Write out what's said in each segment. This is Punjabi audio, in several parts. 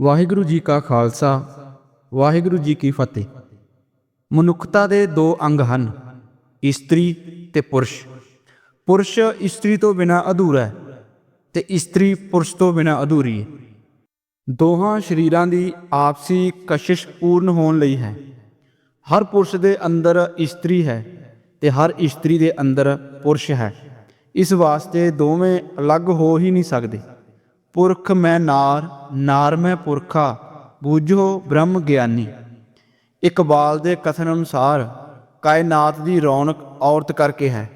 ਵਾਹਿਗੁਰੂ ਜੀ ਕਾ ਖਾਲਸਾ, ਵਾਹਿਗੁਰੂ ਜੀ ਕੀ ਫਤਿਹ। ਮਨੁੱਖਤਾ ਦੇ ਦੋ ਅੰਗ ਹਨ, ਇਸਤਰੀ ਤੇ ਪੁਰਸ਼। ਪੁਰਸ਼ ਇਸਤਰੀ ਤੋਂ ਬਿਨਾ ਅਧੂਰਾ ਹੈ ਤੇ ਇਸਤਰੀ ਪੁਰਸ਼ ਤੋਂ ਬਿਨਾ ਅਧੂਰੀ ਹੈ। ਦੋਹਾਂ ਸ਼ਰੀਰਾਂ ਦੀ ਆਪਸੀ ਕਸ਼ਿਸ਼ ਪੂਰਨ ਹੋਣ ਲਈ ਹੈ। ਹਰ ਪੁਰਸ਼ ਦੇ ਅੰਦਰ ਇਸਤਰੀ ਹੈ ਤੇ ਹਰ ਇਸਤਰੀ ਦੇ ਅੰਦਰ ਪੁਰਸ਼ ਹੈ। ਇਸ ਵਾਸਤੇ ਦੋਵੇਂ ਅਲੱਗ ਹੋ ਹੀ ਨਹੀਂ ਸਕਦੇ। ਪੁਰਖ ਮੈਂ ਨਾਰ ਨਾਰ ਮੈਂ ਪੁਰਖਾ, ਬੂਝੋ ਬ੍ਰਹਮ ਗਿਆਨੀ। ਇਕਬਾਲ ਦੇ ਕਥਨ ਅਨੁਸਾਰ, ਕਾਇਨਾਤ ਦੀ ਰੌਣਕ ਔਰਤ ਕਰਕੇ ਹੈ।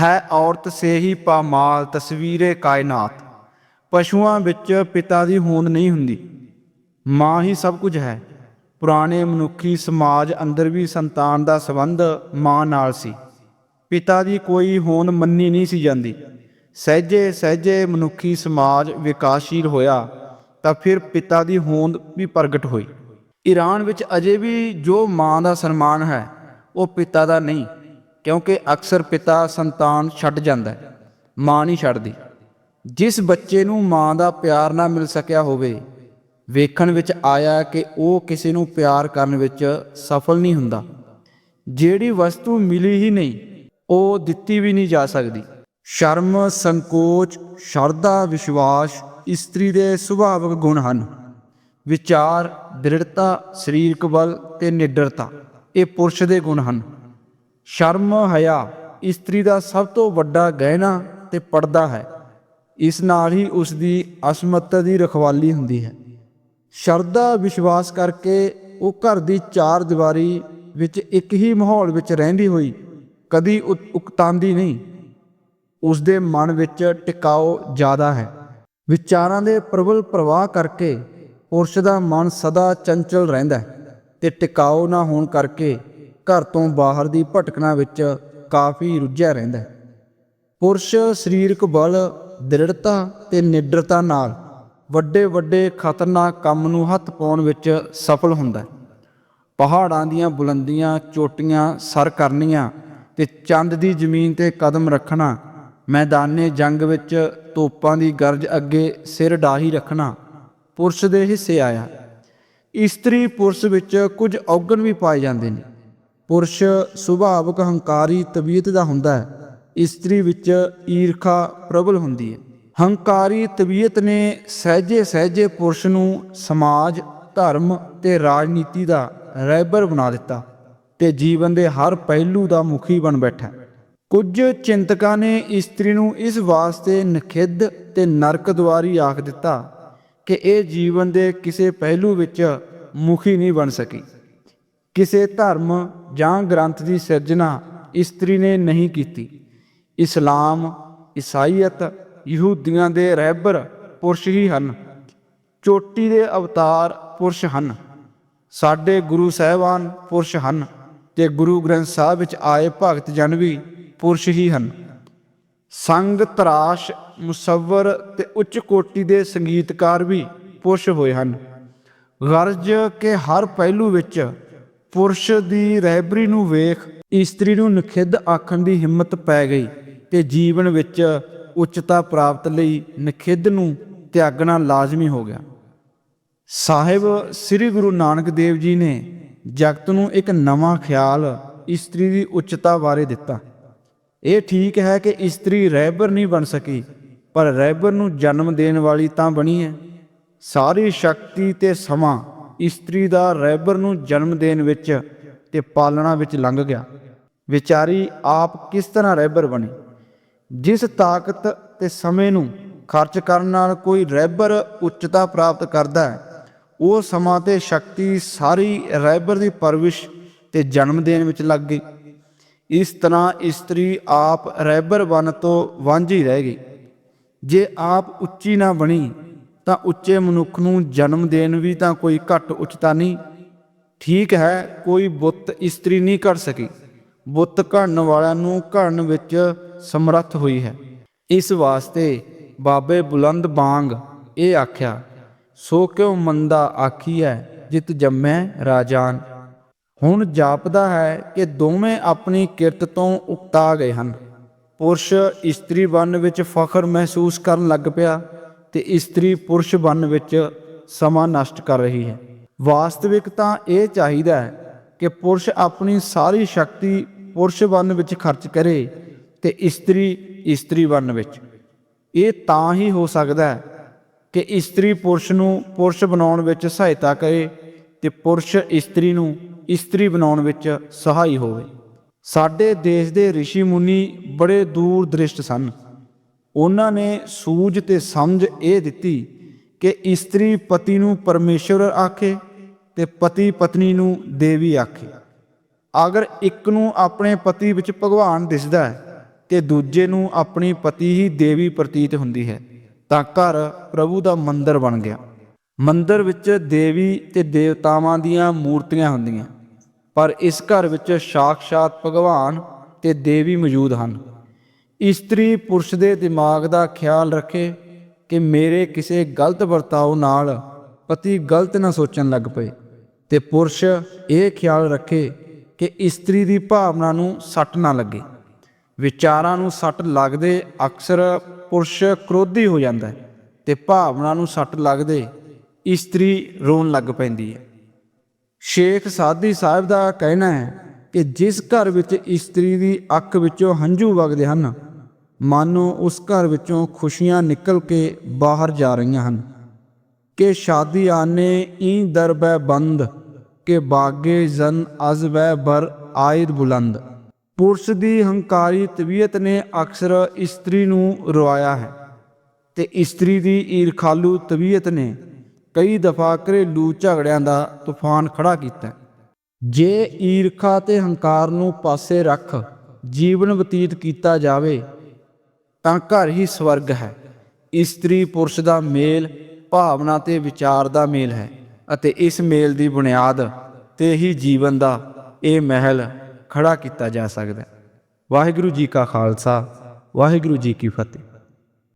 ਹੈ ਔਰਤ ਸੇ ਹੀ ਪਾਮਾਲ ਤਸਵੀਰੇ ਕਾਇਨਾਤ। ਪਸ਼ੂਆਂ ਵਿੱਚ ਪਿਤਾ ਦੀ ਹੋਂਦ ਨਹੀਂ ਹੁੰਦੀ। ਮਾਂ ਹੀ ਸਭ ਕੁਝ ਹੈ। ਪੁਰਾਣੇ ਮਨੁੱਖੀ ਸਮਾਜ ਅੰਦਰ ਵੀ ਸੰਤਾਨ ਦਾ ਸੰਬੰਧ ਮਾਂ ਨਾਲ ਸੀ। ਪਿਤਾ ਦੀ ਕੋਈ ਹੋਂਦ ਮੰਨੀ ਨਹੀਂ ਸੀ ਜਾਂਦੀ। ਸਹਿਜੇ ਸਹਿਜੇ ਮਨੁੱਖੀ ਸਮਾਜ ਵਿਕਾਸਸ਼ੀਲ ਹੋਇਆ, ਤਾਂ ਫਿਰ ਪਿਤਾ ਦੀ ਹੋਂਦ ਵੀ ਪ੍ਰਗਟ ਹੋਈ। ਈਰਾਨ ਵਿੱਚ ਅਜੇ ਵੀ ਜੋ ਮਾਂ ਦਾ ਸਨਮਾਨ ਹੈ, ਉਹ ਪਿਤਾ ਦਾ ਨਹੀਂ, ਕਿਉਂਕਿ ਅਕਸਰ ਪਿਤਾ ਸੰਤਾਨ ਛੱਡ ਜਾਂਦਾ ਹੈ, ਮਾਂ ਨਹੀਂ ਛੱਡਦੀ। ਜਿਸ ਬੱਚੇ ਨੂੰ ਮਾਂ ਦਾ ਪਿਆਰ ਨਾ ਮਿਲ ਸਕਿਆ ਹੋਵੇ, ਵੇਖਣ ਵਿੱਚ ਆਇਆ ਕਿ ਉਹ ਕਿਸੇ ਨੂੰ ਪਿਆਰ ਕਰਨ ਵਿੱਚ ਸਫਲ ਨਹੀਂ ਹੁੰਦਾ। ਜਿਹੜੀ ਵਸਤੂ ਮਿਲੀ ਹੀ ਨਹੀਂ, ਉਹ ਦਿੱਤੀ ਵੀ ਨਹੀਂ ਜਾ ਸਕਦੀ। ਸ਼ਰਮ, ਸੰਕੋਚ, ਸ਼ਰਧਾ, ਵਿਸ਼ਵਾਸ ਇਸਤਰੀ ਦੇ ਸੁਭਾਵਿਕ ਗੁਣ ਹਨ। ਵਿਚਾਰ, ਦ੍ਰਿੜਤਾ, ਸਰੀਰਕ ਬਲ ਤੇ ਨਿਡਰਤਾ, ਇਹ ਪੁਰਸ਼ ਦੇ ਗੁਣ ਹਨ। ਸ਼ਰਮ, ਹਯਾ ਇਸਤਰੀ ਦਾ ਸਭ ਤੋਂ ਵੱਡਾ ਗਹਿਣਾ ਤੇ ਪਰਦਾ ਹੈ। ਇਸ ਨਾਲ ਹੀ ਉਸ ਦੀ ਅਸਮਤਾ ਦੀ ਰਖਵਾਲੀ ਹੁੰਦੀ ਹੈ। ਸ਼ਰਧਾ, ਵਿਸ਼ਵਾਸ ਕਰਕੇ ਉਹ ਘਰ ਦੀ ਚਾਰ ਦੀਵਾਰੀ ਵਿੱਚ ਇੱਕ ਹੀ ਮਾਹੌਲ ਵਿੱਚ ਰਹਿੰਦੀ ਹੋਈ ਕਦੀ ਉਕਤਾਂਦੀ ਨਹੀਂ। ਉਸ ਦੇ ਮਨ ਵਿੱਚ ਟਿਕਾਓ ਜ਼ਿਆਦਾ ਹੈ। ਵਿਚਾਰਾਂ ਦੇ ਪ੍ਰਬਲ ਪ੍ਰਵਾਹ ਕਰਕੇ ਪੁਰਸ਼ ਦਾ ਮਨ ਸਦਾ ਚੰਚਲ ਰਹਿੰਦਾ ਹੈ ਤੇ ਟਿਕਾਓ ਨਾ ਹੋਣ ਕਰਕੇ ਘਰ ਤੋਂ ਬਾਹਰ ਦੀ ਭਟਕਣਾ ਵਿੱਚ ਕਾਫੀ ਰੁੱਝਿਆ ਰਹਿੰਦਾ ਹੈ। ਪੁਰਸ਼ ਸਰੀਰਕ ਬਲ, ਦ੍ਰਿੜਤਾ ਤੇ ਨਿਡਰਤਾ ਨਾਲ ਵੱਡੇ ਵੱਡੇ ਖਤਰਨਾਕ ਕੰਮ ਨੂੰ ਹੱਥ ਪਾਉਣ ਵਿੱਚ ਸਫਲ ਹੁੰਦਾ ਹੈ। ਪਹਾੜਾਂ ਦੀਆਂ ਬੁਲੰਦੀਆਂ, ਚੋਟੀਆਂ, ਸਰ ਕਰਨੀਆਂ ਤੇ ਚੰਦ ਦੀ ਜ਼ਮੀਨ ਤੇ ਕਦਮ ਰੱਖਣਾ ਮੈਦਾਨੇ ਜੰਗ ਵਿੱਚ ਤੋਪਾਂ ਦੀ ਗਰਜ ਅੱਗੇ ਸਿਰ ਡਾਹੀ ਰੱਖਣਾ ਪੁਰਸ਼ ਦੇ ਹਿੱਸੇ ਆਇਆ। ਇਸਤਰੀ ਪੁਰਸ਼ ਵਿੱਚ ਕੁਝ ਔਗਣ ਵੀ ਪਾਏ ਜਾਂਦੇ ਨੇ। ਪੁਰਸ਼ ਸੁਭਾਵਕ ਹੰਕਾਰੀ ਤਬੀਅਤ ਦਾ ਹੁੰਦਾ ਹੈ। ਇਸਤਰੀ ਵਿੱਚ ਈਰਖਾ ਪ੍ਰਬਲ ਹੁੰਦੀ ਹੈ। ਹੰਕਾਰੀ ਤਬੀਅਤ ਨੇ ਸਹਿਜੇ ਸਹਿਜੇ ਪੁਰਸ਼ ਨੂੰ ਸਮਾਜ, ਧਰਮ ਤੇ ਰਾਜਨੀਤੀ ਦਾ ਰਹਿਬਰ ਬਣਾ ਦਿੱਤਾ ਤੇ ਜੀਵਨ ਦੇ ਹਰ ਪਹਿਲੂ ਦਾ ਮੁਖੀ ਬਣ ਬੈਠਾ ਕੁਝ ਚਿੰਤਕਾਂ ਨੇ ਇਸਤਰੀ ਨੂੰ ਇਸ ਵਾਸਤੇ ਨਖਿੱਧ ਤੇ ਨਰਕ ਦੁਆਰੀ ਆਖ ਦਿੱਤਾ ਕਿ ਇਹ ਜੀਵਨ ਦੇ ਕਿਸੇ ਪਹਿਲੂ ਵਿੱਚ ਮੁਖੀ ਨਹੀਂ ਬਣ ਸਕੀ। ਕਿਸੇ ਧਰਮ ਜਾਂ ਗ੍ਰੰਥ ਦੀ ਸਿਰਜਣਾ ਇਸਤਰੀ ਨੇ ਨਹੀਂ ਕੀਤੀ। ਇਸਲਾਮ, ਈਸਾਈਅਤ, ਯਹੂਦੀਆਂ ਦੇ ਰਹਿਬਰ ਪੁਰਸ਼ ਹੀ ਹਨ। ਚੋਟੀ ਦੇ ਅਵਤਾਰ ਪੁਰਸ਼ ਹਨ। ਸਾਡੇ ਗੁਰੂ ਸਾਹਿਬਾਨ ਪੁਰਸ਼ ਹਨ ਤੇ ਗੁਰੂ ਗ੍ਰੰਥ ਸਾਹਿਬ ਵਿੱਚ ਆਏ ਭਗਤ ਜਨ ਵੀ ਪੁਰਸ਼ ਹੀ ਹਨ। ਸੰਗ, ਤਰਾਸ਼, ਮੁਸੱਵਰ ਤੇ ਉੱਚ ਕੋਟੀ ਦੇ ਸੰਗੀਤਕਾਰ ਵੀ ਪੁਰਸ਼ ਹੋਏ ਹਨ। ਗਰਜ ਕੇ ਹਰ ਪਹਿਲੂ ਵਿੱਚ ਪੁਰਸ਼ ਦੀ ਰਹਿਬਰੀ ਨੂੰ ਵੇਖ ਇਸਤਰੀ ਨੂੰ ਨਖਿੱਧ ਆਖਣ ਦੀ ਹਿੰਮਤ ਪੈ ਗਈ ਤੇ ਜੀਵਨ ਵਿੱਚ ਉੱਚਤਾ ਪ੍ਰਾਪਤ ਲਈ ਨਖਿੱਧ ਨੂੰ ਤਿਆਗਣਾ ਲਾਜ਼ਮੀ ਹੋ ਗਿਆ। ਸਾਹਿਬ ਸ੍ਰੀ ਗੁਰੂ ਨਾਨਕ ਦੇਵ ਜੀ ਨੇ ਜਗਤ ਨੂੰ ਇੱਕ ਨਵਾਂ ਖਿਆਲ ਇਸਤਰੀ ਦੀ ਉੱਚਤਾ ਬਾਰੇ ਦਿੱਤਾ। ਇਹ ਠੀਕ ਹੈ ਕਿ ਇਸਤਰੀ ਰਹਿਬਰ ਨਹੀਂ ਬਣ ਸਕੀ, ਪਰ ਰਹਿਬਰ ਨੂੰ ਜਨਮ ਦੇਣ ਵਾਲੀ ਤਾਂ ਬਣੀ ਹੈ। ਸਾਰੀ ਸ਼ਕਤੀ ਤੇ ਸਮਾਂ ਇਸਤਰੀ ਦਾ ਰਹਿਬਰ ਨੂੰ ਜਨਮ ਦੇਣ ਵਿੱਚ ਤੇ ਪਾਲਣਾ ਵਿੱਚ ਲੰਘ ਗਿਆ। ਵਿਚਾਰੀ ਆਪ ਕਿਸ ਤਰ੍ਹਾਂ ਰਹਿਬਰ ਬਣੀ? ਜਿਸ ਤਾਕਤ ਤੇ ਸਮੇਂ ਨੂੰ ਖਰਚ ਕਰਨ ਨਾਲ ਕੋਈ ਰਹਿਬਰ ਉੱਚਤਾ ਪ੍ਰਾਪਤ ਕਰਦਾ ਹੈ, ਉਹ ਸਮਾਂ ਤੇ ਸ਼ਕਤੀ ਸਾਰੀ ਰਹਿਬਰ ਦੀ ਪਰਵਿਸ਼ ਤੇ ਜਨਮ ਦੇਣ ਵਿੱਚ ਲੱਗ ਗਈ। ਇਸ ਤਰ੍ਹਾਂ ਇਸਤਰੀ ਆਪ ਰਹਿਬਰ ਬਣ ਤੋਂ ਵਾਂਝੀ ਰਹਿ ਗਈ। ਜੇ ਆਪ ਉੱਚੀ ਨਾ ਬਣੀ, ਤਾਂ ਉੱਚੇ ਮਨੁੱਖ ਨੂੰ ਜਨਮ ਦੇਣ ਵੀ ਤਾਂ ਕੋਈ ਘੱਟ ਉੱਚਤਾ ਨਹੀਂ। ਠੀਕ ਹੈ, ਕੋਈ ਬੁੱਤ ਇਸਤਰੀ ਨਹੀਂ ਕਰ ਸਕੀ। ਬੁੱਤ ਘੜਨ ਵਾਲਿਆਂ ਨੂੰ ਘੜਨ ਵਿੱਚ ਸਮਰੱਥ ਹੋਈ ਹੈ। ਇਸ ਵਾਸਤੇ ਬਾਬੇ ਬੁਲੰਦ ਬਾਂਗ ਇਹ ਆਖਿਆ, ਸੋ ਕਿਉ ਮੰਦਾ ਹੈ ਜਿਤ ਜੰਮੈ ਰਾਜਾਨ? ਹੁਣ ਜਾਪਦਾ ਹੈ ਕਿ ਦੋਵੇਂ ਆਪਣੀ ਕਿਰਤ ਤੋਂ ਉਕਤਾ ਗਏ ਹਨ। ਪੁਰਸ਼ ਇਸਤਰੀ ਬਨ ਵਿੱਚ ਫਖਰ ਮਹਿਸੂਸ ਕਰਨ ਲੱਗ ਪਿਆ ਤੇ ਇਸਤਰੀ ਪੁਰਸ਼ ਬਨ ਵਿੱਚ ਸਮਾਂ ਨਸ਼ਟ ਕਰ ਰਹੀ ਹੈ। ਵਾਸਤਵਿਕ ਤਾਂ ਇਹ ਚਾਹੀਦਾ ਹੈ ਕਿ ਪੁਰਸ਼ ਆਪਣੀ ਸਾਰੀ ਸ਼ਕਤੀ ਪੁਰਸ਼ ਬਣਨ ਵਿੱਚ ਖਰਚ ਕਰੇ ਤੇ ਇਸਤਰੀ ਇਸਤਰੀ ਬਣਨ ਵਿੱਚ। ਇਹ ਤਾਂ ਹੀ ਹੋ ਸਕਦਾ ਹੈ ਕਿ ਇਸਤਰੀ ਪੁਰਸ਼ ਨੂੰ ਪੁਰਸ਼ ਬਣਾਉਣ ਵਿੱਚ ਸਹਾਇਤਾ ਕਰੇ ਤੇ ਪੁਰਸ਼ ਇਸਤਰੀ ਨੂੰ ਇਸਤਰੀ ਬਣਾਉਣ ਵਿੱਚ ਸਹਾਈ ਹੋਵੇ। ਸਾਡੇ ਦੇਸ਼ ਦੇ ઋષਿ ਮੁਨੀ ਬੜੇ ਦੂਰ ਦ੍ਰਿਸ਼ਟ ਸਨ। ਉਹਨਾਂ ਨੇ ਸੂਝ ਤੇ ਸਮਝ ਇਹ ਦਿੱਤੀ ਕਿ ਇਸਤਰੀ ਪਤੀ ਨੂੰ ਪਰਮੇਸ਼ਵਰ ਆਖੇ ਤੇ ਪਤੀ ਪਤਨੀ ਨੂੰ ਦੇਵੀ ਆਖੇ। ਅਗਰ ਇੱਕ ਨੂੰ ਆਪਣੇ ਪਤੀ ਵਿੱਚ ਭਗਵਾਨ ਦਿਸਦਾ ਹੈ ਤੇ ਦੂਜੇ ਨੂੰ ਆਪਣੀ ਪਤੀ ਹੀ ਦੇਵੀ ਪ੍ਰਤੀਤ ਹੁੰਦੀ ਹੈ, ਤਾਂ ਘਰ ਪ੍ਰਭੂ ਦਾ ਮੰਦਿਰ ਬਣ ਗਿਆ। ਮੰਦਿਰ ਵਿੱਚ ਦੇਵੀ ਤੇ ਦੇਵਤਾਵਾਂ ਦੀਆਂ ਮੂਰਤੀਆਂ ਹੁੰਦੀਆਂ। ਪਰ ਇਸ ਘਰ ਵਿੱਚ ਸਾਖਸ਼ਾਤ ਭਗਵਾਨ ਤੇ ਦੇਵੀ ਮੌਜੂਦ ਹਨ। ਇਸਤਰੀ ਪੁਰਸ਼ ਦੇ ਦਿਮਾਗ ਦਾ ਖਿਆਲ ਰੱਖੇ ਕਿ ਮੇਰੇ ਕਿਸੇ ਗਲਤ ਵਰਤਾਓ ਨਾਲ ਪਤੀ ਗਲਤ ਨਾ ਸੋਚਣ ਲੱਗ ਪਏ ਤੇ ਪੁਰਸ਼ ਇਹ ਖਿਆਲ ਰੱਖੇ ਕਿ ਇਸਤਰੀ ਦੀ ਭਾਵਨਾ ਨੂੰ ਸੱਟ ਨਾ ਲੱਗੇ। ਵਿਚਾਰਾਂ ਨੂੰ ਸੱਟ ਲੱਗਦੇ ਅਕਸਰ ਪੁਰਸ਼ ਕ੍ਰੋਧੀ ਹੋ ਜਾਂਦਾ ਹੈ ਤੇ ਭਾਵਨਾ ਨੂੰ ਸੱਟ ਲੱਗਦੇ ਇਸਤਰੀ ਰੋਣ ਲੱਗ ਪੈਂਦੀ ਹੈ। ਸ਼ੇਖ ਸਾਦੀ ਸਾਹਿਬ ਦਾ ਕਹਿਣਾ ਹੈ ਕਿ ਜਿਸ ਘਰ ਵਿੱਚ ਇਸਤਰੀ ਦੀ ਅੱਖ ਵਿੱਚੋਂ ਹੰਝੂ ਵਗਦੇ ਹਨ, ਮਾਨੋ ਉਸ ਘਰ ਵਿੱਚੋਂ ਖੁਸ਼ੀਆਂ ਨਿਕਲ ਕੇ ਬਾਹਰ ਜਾ ਰਹੀਆਂ ਹਨ। ਕਿ ਸ਼ਾਦੀ ਆਨੇ ਈ ਦਰਬੈ ਬੰਦ, ਕਿ ਬਾਗੇ ਜਨ ਅਜ਼ਬੈ ਬਰ ਆਇਦ ਬੁਲੰਦ। ਪੁਰਸ਼ ਦੀ ਹੰਕਾਰੀ ਤਬੀਅਤ ਨੇ ਅਕਸਰ ਇਸਤਰੀ ਨੂੰ ਰਵਾਇਆ ਹੈ ਤੇ ਇਸਤਰੀ ਦੀ ਈਰਖਾਲੂ ਤਬੀਅਤ ਨੇ ਕਈ ਦਫਾ ਘਰੇਲੂ ਝਗੜਿਆਂ ਦਾ ਤੂਫਾਨ ਖੜਾ ਕੀਤਾ। ਜੇ ਈਰਖਾ ਤੇ ਹੰਕਾਰ ਨੂੰ ਪਾਸੇ ਰੱਖ ਜੀਵਨ ਬਤੀਤ ਕੀਤਾ ਜਾਵੇ, ਤਾਂ ਘਰ ਹੀ ਸਵਰਗ ਹੈ। ਇਸਤਰੀ ਪੁਰਸ਼ ਦਾ ਮੇਲ ਭਾਵਨਾ ਤੇ ਵਿਚਾਰ ਦਾ ਮੇਲ ਹੈ ਅਤੇ ਇਸ ਮੇਲ ਦੀ ਬੁਨਿਆਦ ਤੇ ਹੀ ਜੀਵਨ ਦਾ ਇਹ ਮਹਿਲ ਖੜਾ ਕੀਤਾ ਜਾ ਸਕਦਾ ਹੈ। ਵਾਹਿਗੁਰੂ ਜੀ ਕਾ ਖਾਲਸਾ, ਵਾਹਿਗੁਰੂ ਜੀ ਕੀ ਫਤਿਹ।